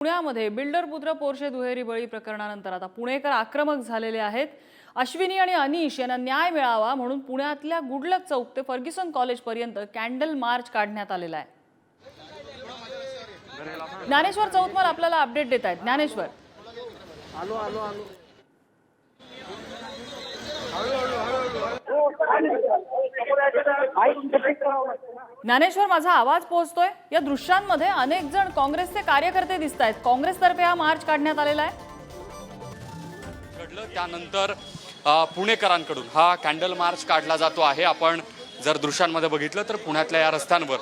पुण्यामध्ये बिल्डर पुत्र पोरशे दुहेरी बळी प्रकरणानंतर आता पुणेकर आक्रमक झालेले आहेत. अश्विनी आणि अनिश यांना न्याय मिळावा म्हणून पुण्यातल्या गुडलक चौक ते फर्ग्युसन कॉलेजपर्यंत कॅन्डल मार्च काढण्यात आलेला आहे. ज्ञानेश्वर चौतमल आपल्याला अपडेट देत आहेत. ज्ञानेश्वर. ज्ञानेश्वर माझा आवाज पोहोचतोय? या दृश्यांमध्ये अनेक जण काँग्रेसचे कार्यकर्ते दिसत आहेत. काँग्रेसतर्फे हा मार्च काढण्यात आलेला आहे. घडलं त्यानंतर पुणेकरांकडून हा कॅन्डल मार्च काढला जातो आहे. आपण जर दृश्यांमध्ये बघितलं तर पुण्यातल्या या रस्त्यांवर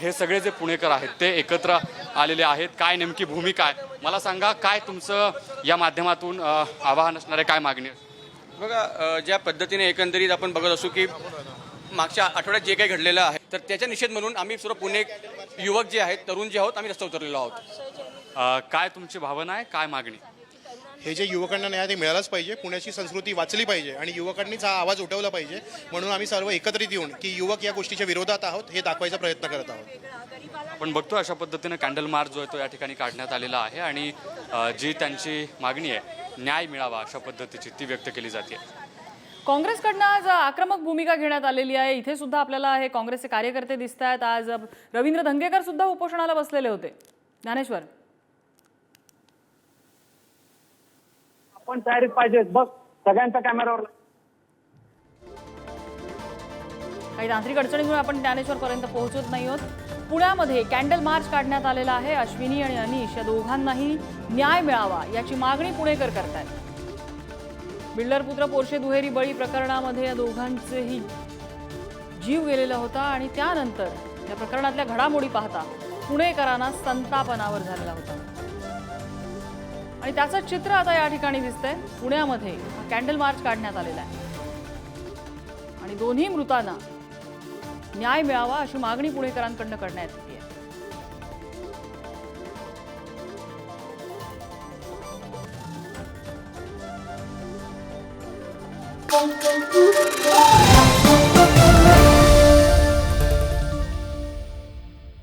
हे सगळे जे पुणेकर आहेत ते एकत्र आलेले आहेत. काय नेमकी भूमिका आहे? मला सांगा काय तुमचं या माध्यमातून आवाहन असणारे काय मागणी आहे? बघा ज्या पद्धतीने एकंदरीत आपण बघत असू की मागच्या आठवड्यात जे काही घडलेलं आहे तर त्याचा निषेध म्हणून आम्ही सर्व पुणे युवक जे आहेत तरुण जे आहोत आम्ही रस्त्यावर उतरलेलो आहोत. काय तुमची भावना आहे? काय मागणी? हे जे युवकांना न्याय ते मिळालाच पाहिजे पुण्याची संस्कृती वाचली पाहिजे आणि युवकांनीच हा आवाज उठवला पाहिजे म्हणून आम्ही सर्व एकत्रित येऊन की युवक या गोष्टीच्या विरोधात आहोत हे दाखवायचा प्रयत्न करत आहोत. आपण बघतो अशा पद्धतीनं कॅन्डल मार्च जो आहे तो या ठिकाणी काढण्यात आलेला आहे आणि जी त्यांची मागणी आहे न्याय मिळावा अशा पद्धतीची ती व्यक्त केली जाते. काँग्रेसकडनं आज आक्रमक भूमिका घेण्यात आलेली आहे. इथे सुद्धा आपल्याला हे काँग्रेसचे कार्यकर्ते दिसत आहेत. आज रवींद्र धंगेकर सुद्धा उपोषणाला बसलेले होते. ज्ञानेश्वर. आपण तयारीत पाहिजे. बघ सगळ्यांचा कॅमेरावर काही तांत्रिक अडचणीमुळे आपण ज्ञानेश्वरपर्यंत पोहोचत नाही आहोत पुण्यामध्ये कॅन्डल मार्च काढण्यात आलेला आहे. अश्विनी आणि अनिश या दोघांनाही न्याय मिळावा याची मागणी पुणेकर करतायत. बिल्डर पुत्र पोरशे दुहेरी बळी प्रकरणामध्ये या दोघांचेही जीव गेलेला होता आणि त्यानंतर या प्रकरणातल्या घडामोडी पाहता पुणेकरांना संतापनावर झालेला होता. आणि त्याचं चित्र आता या ठिकाणी दिसतंय. पुण्यामध्ये हा कॅन्डल मार्च काढण्यात आलेला आहे. आणि दोन्ही मृतांना न्याय मिळावा अशी मागणी पुणेकरांकडनं करण्यात येते. Boom, boom.